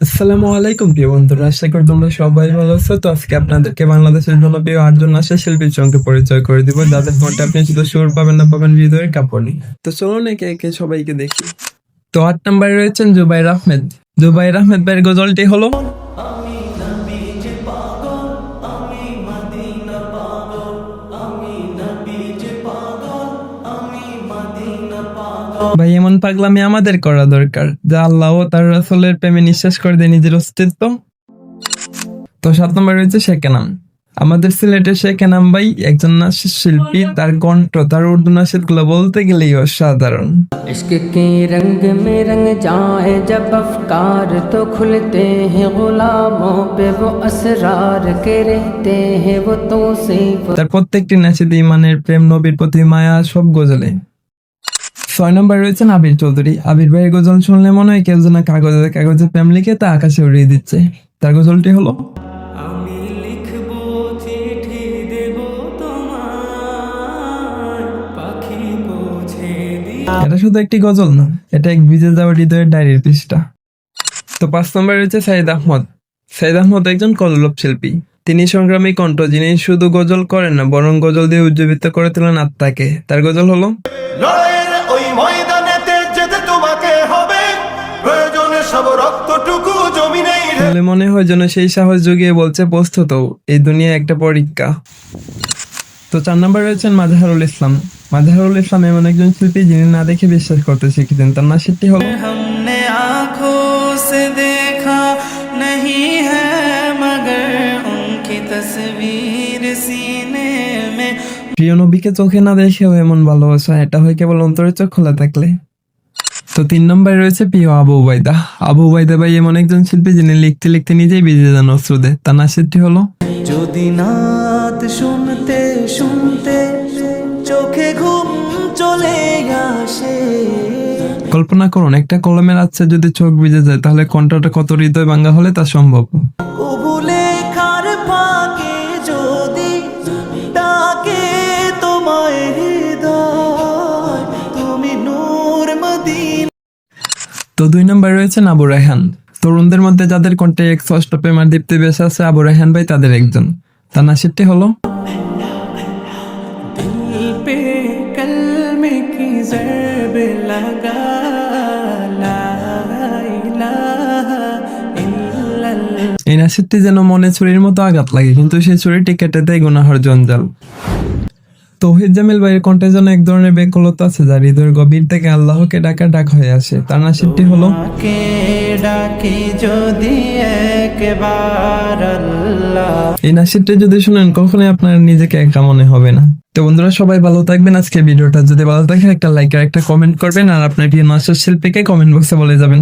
আসসালামু আলাইকুম প্রিয় বন্ধুরা, আশা করি তোমরা সবাই ভালো আছো। তো আজকে আপনাদেরকে বাংলাদেশের জনপ্রিয় আটজন আশা শিল্পীর সঙ্গে পরিচয় করে দিব, যাদের মধ্যে আপনি শুধু সুর পাবেন না, পাবেন হৃদয়ের কাপড়ি তো চলুন একে একে সবাইকে দেখি। তো আট নম্বরে রয়েছেন জুবাইর আহমেদ। জুবাইর আহমেদ ভাইয়ের গজলটি হলো ভাই এমন পাগলামি আমাদের করা দরকার যা আল্লাহ তার রাসলের প্রেমে নিঃশ্বাস করে দেয় নিজের অস্তিত্ব। তো সাত নম্বর রয়েছে আমাদের সিলেটের ভাই একজন নাচের শিল্পী তার কণ্ঠ তার উর্দু নাচেরগুলো বলতে গেলেই অসাধারণ। তার প্রত্যেকটি নাচে ইমানের প্রেম নবীর প্রতি মায়া সব গজলে। ছয় নম্বর রয়েছেন আবির চৌধুরী। আবির ভাইয়ের গজল শুনলে মনে হয় কেউ যেন কাগজে কাগজে প্রেম লিখে তা আকাশে উড়িয়ে দিচ্ছে। তার গজলটি হলো আমি লিখব চিঠি দেব তোমার পাখি পৌঁছে দি এটা শুধু একটি গজল না এটা এক ভিজে যাওয়া হৃদয়ের ডায়েরির পৃষ্ঠা। তো পাঁচ নম্বরে রয়েছে সাইদ আহমদ। সাইদ আহমদ একজন কলরব শিল্পী। তিনি সংগ্রামী কণ্ঠ যিনি শুধু গজল করেন না বরং গজল দিয়ে উজ্জীবিত করে তোলেন আত্মাকে। তার গজল হলো ওই ময়দানে যেতে তোমাকে হবে। প্রয়োজনে সব রক্তটুকু জমিনেই বলে মনে হয় যেন সেই সাহস জুগিয়ে বলছে প্রস্তুত এই দুনিয়া একটা পরীক্ষা। তো চার নম্বর রয়েছেন মাজাহারুল ইসলাম। মাজাহারুল ইসলাম এমন একজন শিল্পী যিনি না দেখে বিশ্বাস করতে শিখেছেন। তার নাসিরটি হল তসবীর সিনে প্রিয় নবীকে চোখে না দেখেও এমন ভালোবাসা এটা হয় কেবল অন্তরের চোখ খোলা থাকলে। তো তিন নম্বরে রয়েছে প্রিয় আবু ওবায়দা আবু ওবায়দা ভাই এমন একজন শিল্পী যিনি লিখতে লিখতে নিজেই বেজে যান অশ্রুদে তার নাচেরটি হলো যদি নাত শুনতে শুনতে চোখে ঘুম চলে আসে। কল্পনা করুন একটা কলমের আচ্ছা যদি চোখ ভিজে যায় তাহলে কণ্ঠটা কত হৃদয় ভাঙ্গা হলে তা সম্ভব? তো দুই নম্বরে রয়েছেন আবু রেহান তরুণদের মধ্যে যাদের কণ্ঠে এক ষষ্ঠ প্রেমার দীপ্তি বেশ আছে, আবু রেহান ভাই তাদের একজন। তার নাসিরটি হলো? এই নাসিরটি যেন মনে ছুরির মতো আঘাত লাগে, কিন্তু সেই ছুরিটি কেটে দেয় গুনাহর জঞ্জাল। তৌহিদ জামিল ভাইয়ের কণ্ঠে যেন এক ধরনের বেকলতা আছে যা হৃদয়ের গভীর থেকে আল্লাহকে ডাকা ডাক হয়ে আসে। তার নাচটি হলো কে ডাকি যদি একবার এই নাচটি যদি শুনেন কখনোই আপনার নিজেকে একা মনে হবে না। তো বন্ধুরা সবাই ভালো থাকবেন। আজকে ভিডিওটা যদি ভালো থাকে একটা লাইক আর একটা কমেন্ট করবেন আর আপনার প্রিয় নাচের শিল্পীকে কমেন্ট বক্সে বলে যাবেন।